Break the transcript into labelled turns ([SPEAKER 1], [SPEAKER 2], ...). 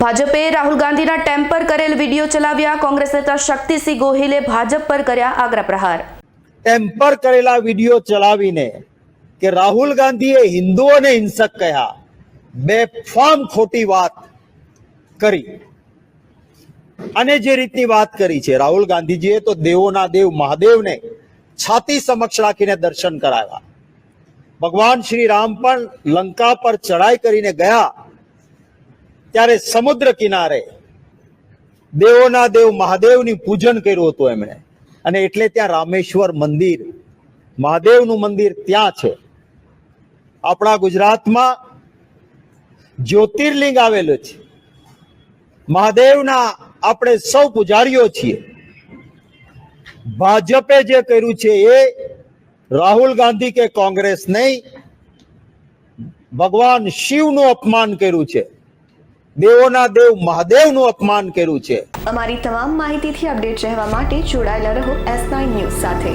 [SPEAKER 1] ભાજપે રાહુલ ગાંધીના ટેમ્પર કરેલ વીડિયો ચલાવ્યા, કોંગ્રેસ નેતા શક્તિસિંહ ગોહિલે ભાજપ પર કર્યા આગ્રહ પ્રહાર.
[SPEAKER 2] ટેમ્પર કરેલા વીડિયો ચલાવીને કે રાહુલ ગાંધીએ હિન્દુઓને હિંસક કહ્યા બેફામ ખોટી વાત કરી. અને જે રીતની વાત કરી છે રાહુલ ગાંધીજીએ તો દેવોના દેવ મહાદેવને છાતી સમક્ષ રાખીને દર્શન કરાવ્યા. ભગવાન શ્રી રામ પણ લંકા પર ચડાઈ કરીને ગયા ત્યારે સમુદ્ર કિનારે દેવોના દેવ મહાદેવની પૂજન કર્યું હતું એમણે. અને એટલે ત્યાં રામેશ્વર મંદિર, મહાદેવનું મંદિર ત્યાં છે. આપણા ગુજરાતમાં જ્યોતિર્લિંગ આવેલું છે. મહાદેવના આપણે સૌ પૂજારીઓ છીએ. ભાજપે જે કર્યું છે એ રાહુલ ગાંધી કે કોંગ્રેસ નહીં, ભગવાન શિવનું અપમાન કર્યું છે. દેવોના દેવ મહાદેવનું અપમાન કર્યું છે.
[SPEAKER 1] અમારી તમામ માહિતીથી અપડેટ રહેવા માટે જોડાયેલા રહો એસ નાઇન ન્યૂઝ સાથે.